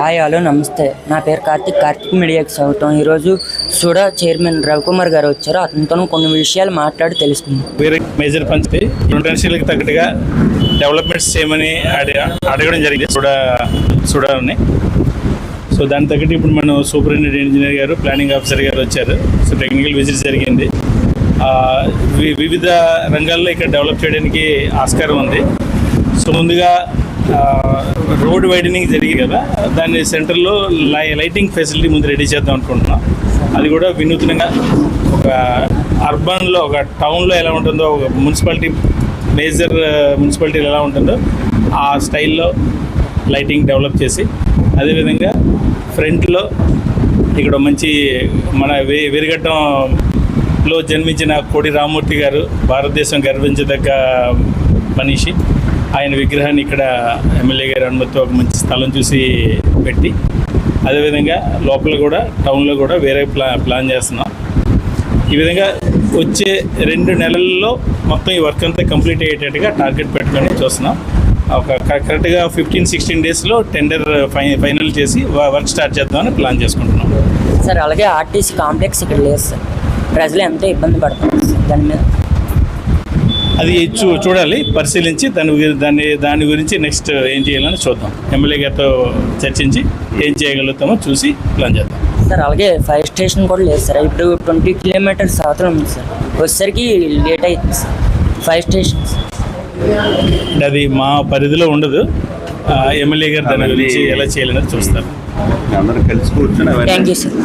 Hi hello నమస్తే. నా పేరు కార్తిక్. కార్తిక్ మీడియాకి స్వాగతం. ఈరోజు సుడా చైర్మన్ రవికుమార్ గారు వచ్చారు. అతనితో కొన్ని విషయాలు మాట్లాడి తెలుసుకుందాం. వేరే మేజర్ పంచి పొటెన్షియల్కి తగ్గట్టుగా డెవలప్మెంట్స్ చేయమని అడగడం జరిగింది. సుడా సుడాని. సో దాని తగ్గట్టు ఇప్పుడు మనం సూపరింటెండెంట్ ఇంజనీర్ గారు ప్లానింగ్ ఆఫీసర్ గారు వచ్చారు. సో టెక్నికల్ విజిట్ జరిగింది. వి- వివిధ రంగాల్లో ఇక్కడ డెవలప్ చేయడానికి ఆస్కారం ఉంది. సో ముందుగా రోడ్ వైడనింగ్ జరిగింది కదా దాని సెంటర్లో లై లైటింగ్ ఫెసిలిటీ ముందు రెడీ చేద్దాం అనుకుంటున్నాం. అది కూడా వినూత్నంగా ఒక అర్బన్లో ఒక టౌన్లో ఎలా ఉంటుందో ఒక మున్సిపాలిటీ మేజర్ మున్సిపాలిటీలో ఎలా ఉంటుందో ఆ స్టైల్లో లైటింగ్ డెవలప్ చేసి అదేవిధంగా ఫ్రంట్లో ఇక్కడ మంచి మన వే వెరిగట్టంలో జన్మించిన కోడి రామూర్తి గారు భారతదేశం గర్వించదగ్గ మనిషి. ఆయన విగ్రహాన్ని ఇక్కడ ఎమ్మెల్యే గారి అనుమతితో ఒక మంచి స్థలం చూసి పెట్టి అదేవిధంగా లోపల కూడా టౌన్లో కూడా వేరే ప్లా ప్లాన్ చేస్తున్నాం. ఈ విధంగా వచ్చే రెండు నెలల్లో మొత్తం ఈ వర్క్ అంతా కంప్లీట్ అయ్యేటట్టుగా టార్గెట్ పెట్టుకొని చూస్తున్నాం. ఒక కరెక్ట్గా ఫిఫ్టీన్ సిక్స్టీన్ డేస్లో టెండర్ ఫై ఫైనల్ చేసి వర్క్ స్టార్ట్ చేద్దామని ప్లాన్ చేసుకుంటున్నాం. సార్ అలాగే ఆర్టీసీ కాంప్లెక్స్ ఇక్కడ లేదు సార్. ప్రజలు ఎంతో ఇబ్బంది పడుతున్నారు సార్. దాని మీద అది చూ చూడాలి పరిశీలించి దాని దాన్ని దాని గురించి నెక్స్ట్ ఏం చేయాలని చూద్దాం. ఎమ్మెల్యే గారితో చర్చించి ఏం చేయగలుగుతామో చూసి ప్లాన్ చేద్దాం. సార్ అలాగే ఫైర్ స్టేషన్ కూడా లేదు సార్. ఇప్పుడు ట్వంటీ కిలోమీటర్స్ అవతల ఉంది సార్. వచ్చేసరికి లేట్ అవుతుంది సార్. ఫైర్ స్టేషన్స్ అంటే అది మా పరిధిలో ఉండదు. ఎమ్మెల్యే గారు దాని గురించి ఎలా చేయాలనేది చూస్తారు. అందరూ కలిసి కూర్చొని థ్యాంక్ యూ సార్.